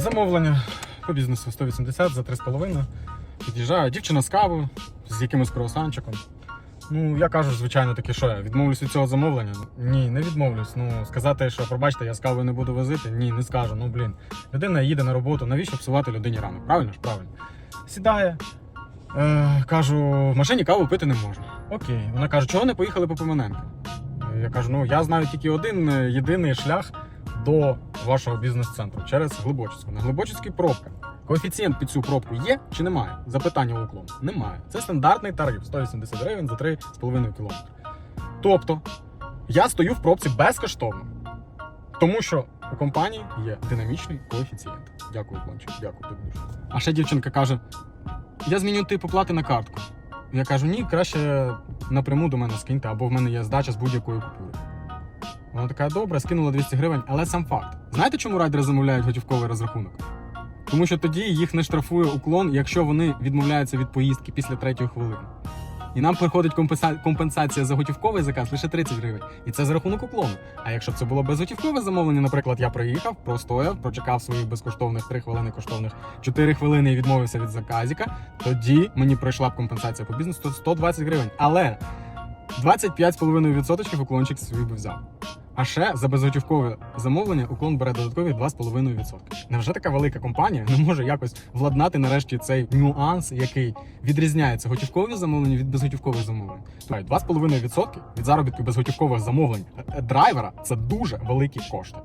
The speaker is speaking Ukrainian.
Замовлення по бізнесу 180 за 3,5. Під'їжджає дівчина з кавою, з якимось круасанчиком. Ну, я кажу, звичайно, таки, що я відмовлюсь від цього замовлення. Ні, не відмовлюсь. Ну, сказати, що пробачте, я з кавою не буду возити. Ні, не скажу. Ну блін. Людина їде на роботу, навіщо псувати людині ранок? Правильно ж? Правильно. Сідає. Е, кажу, в машині каву пити не можна. Окей. Вона каже, чого не поїхали по Пимоненко? Е, Я кажу, ну я знаю тільки один е, єдиний шлях до вашого бізнес-центру через Глибочицьку. На Глибочицькій пробка. Коефіцієнт під цю пробку є чи немає? Запитання у уклон. Немає. Це стандартний тариф 180 гривень за 3,5 км. Тобто, я стою в пробці безкоштовно. Тому що у компанії є динамічний коефіцієнт. Дякую, уклончик, дякую тобі дуже. А ще дівчинка каже: я зміню тип оплати на картку. Я кажу, ні, краще напряму до мене скиньте, або в мене є здача з будь-якої купюри. Вона така, добре, скинула 200 гривень, але сам факт. Знаєте, чому райдери замовляють готівковий розрахунок? Тому що тоді їх не штрафує уклон, якщо вони відмовляються від поїздки після третьої хвилини. І нам приходить компенса- компенсація за готівковий заказ лише 30 гривень. І це за рахунок уклону. А якщо б це було безготівкове замовлення, наприклад, я приїхав, простояв, прочекав своїх безкоштовних 3 хвилини коштовних 4 хвилини і відмовився від заказіка, тоді мені прийшла б компенсація по бізнесу 120 гривень. Але 25,5% уклончик свій би взяв. А ще за безготівкове замовлення уклон бере додаткові 2,5%. Невже така велика компанія не може якось владнати нарешті цей нюанс, який відрізняється готівкові замовлення від безготівкових замовлень? Тобто 2,5% від заробітку безготівкових замовлень е, драйвера це дуже великі кошти.